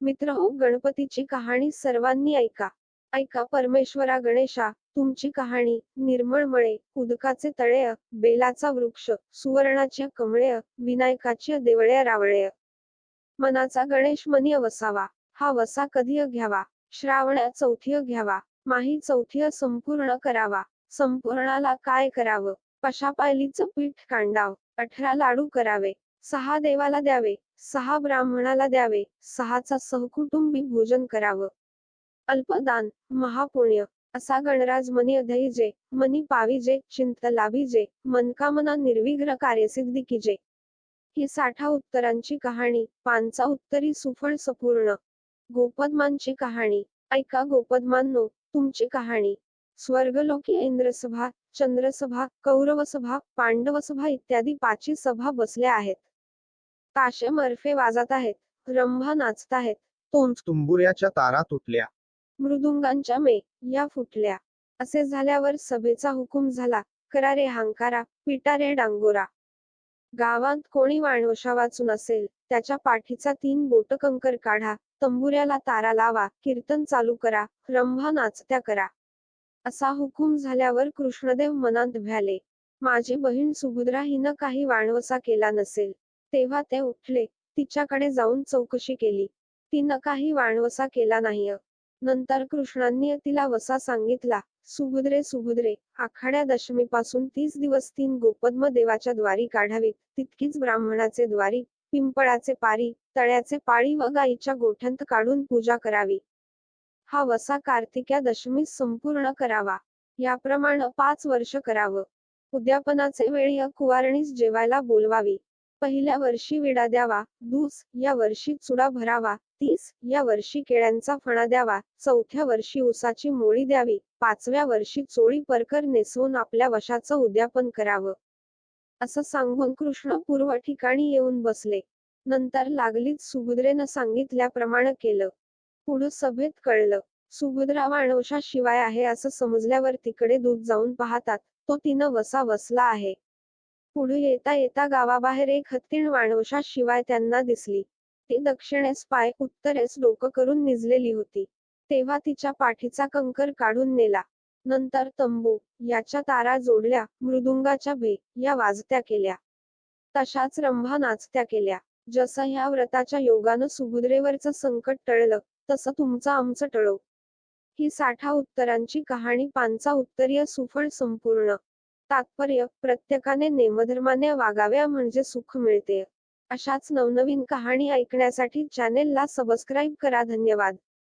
मित्र हो. गणपतीची कहाणी सर्वांनी ऐका. ऐका परमेश्वरा गणेशा तुमची कहाणी निर्मळ मळे उदकाचे तळेय बेलाचा वृक्ष सुवर्णाची कमळेय विनायकाची देवळ्या रावळेय मनाचा गणेश मनी वसावा. हा वसा कधी घ्यावा? श्रावण्या चौथी घ्यावा. माही चौथी संपूर्ण करावा. संपूर्णाला काय करावं? पशा पायलीचं पीठ कांडाव? अठरा लाडू करावे. सहा देवाला द्यावे सहा ब्राह्मणाला द्यावे सहाचा सहकुटुंबी भोजन करावं. अल्पदान महापुण्य असा गणराज मनी अधैजे मनी पाविजे चिंत लाभिजे मनकामना निर्विघ्न कार्यसिद्धी किजे. ही साठा उत्तरांची कहाणी पांचा उत्तरी सुफळ सपूर्ण. गोपदमानची कहाणी ऐका गोपद्मांनो तुमची कहाणी. स्वर्गलोकी इंद्रसभा चंद्रसभा कौरवसभा पांडवसभा इत्यादी पाची सभा बसल्या आहेत. ताशे मर्फे वाजत आहेत रंभा नाचत आहेत. तोंच तुंबुऱ्याच्या तारा तुटल्या मृदुंगांच्या मे या फुटल्या. असे झाल्यावर सभेचा हुकूम झाला. करा रे हांकारा पिटा रे डांगोरा. गावात कोणी वाणवशा वाचून असेल त्याच्या पाठीचा तीन बोट कंकर काढा. तंबुऱ्याला तारा लावा कीर्तन चालू करा रंभा नाचत्या करा. असा हुकूम झाल्यावर कृष्णदेव मनात भ्याले. माझी बहीण सुभद्रा हिनं काही वाणवसा केला नसेल. तेव्हा ते उठले. तिच्याकडे जाऊन चौकशी केली. तिनं काही वाणवसा केला नाही नंतर कृष्णांनी तिला वसा सांगितला सुभद्रे सुभद्रे आखाड्या दशमीपासून तीस दिवस तीन गोपद्म देवाच्या द्वारी काढावीत. तितकीच ब्राह्मणाचे द्वारी पिंपळाचे पारी तळ्याचे पाळी व गाईच्या गोठ्यांत काढून पूजा करावी. हा वसा कार्तिक्या दशमीस संपूर्ण करावा. याप्रमाणे पाच वर्ष करावं. उद्यापनाचे वेळी कुवारणीस जेवायला बोलवावी. पहिल्या वर्षी विडा द्यावा दूस या वर्षी चुडा भरावा तीस या वर्षी केळ्यांचा फणा द्यावा चौथ्या वर्षी उसाची मोळी द्यावी पाचव्या वर्षी चोळी परकर नेसवून आपल्या वशाचं उद्यापन करावं. असं सांगून कृष्ण पूर्व ठिकाणी येऊन बसले. नंतर लागलीच सुभद्रेनं सांगितल्याप्रमाणे केलं. पुढं सभेत कळलं सुभद्रा वाणवशा शिवाय आहे असं समजल्यावर तिकडे दूध जाऊन पाहतात तो तिनं वसा वसला आहे. पुढे येता येता गावाबाहेर एक हत्तीण वाणवशा शिवाय त्यांना दिसली. ती दक्षिणेस पाय उत्तरेस डोकं करून निजलेली होती. तेव्हा तिच्या पाठीचा कंकर काढून नेला. नंतर तंबू याच्या तारा जोडल्या मृदुंगाच्या भे या वाजत्या केल्या. तशाच रंभा नाचत्या केल्या. जसं ह्या व्रताच्या योगानं सुभद्रेवरचं संकट टळलं तसं तुमचं आमचं टळो. ही साठा उत्तरांची कहाणी पांचा उत्तरीय सुफळ संपूर्ण. तात्पर्य प्रत्येकाने नेमधर्माने वागाव्या म्हणजे सुख मिळते. अशाच नवनवीन कहाणी ऐकण्यासाठी चॅनेलला सबस्क्राईब करा. धन्यवाद.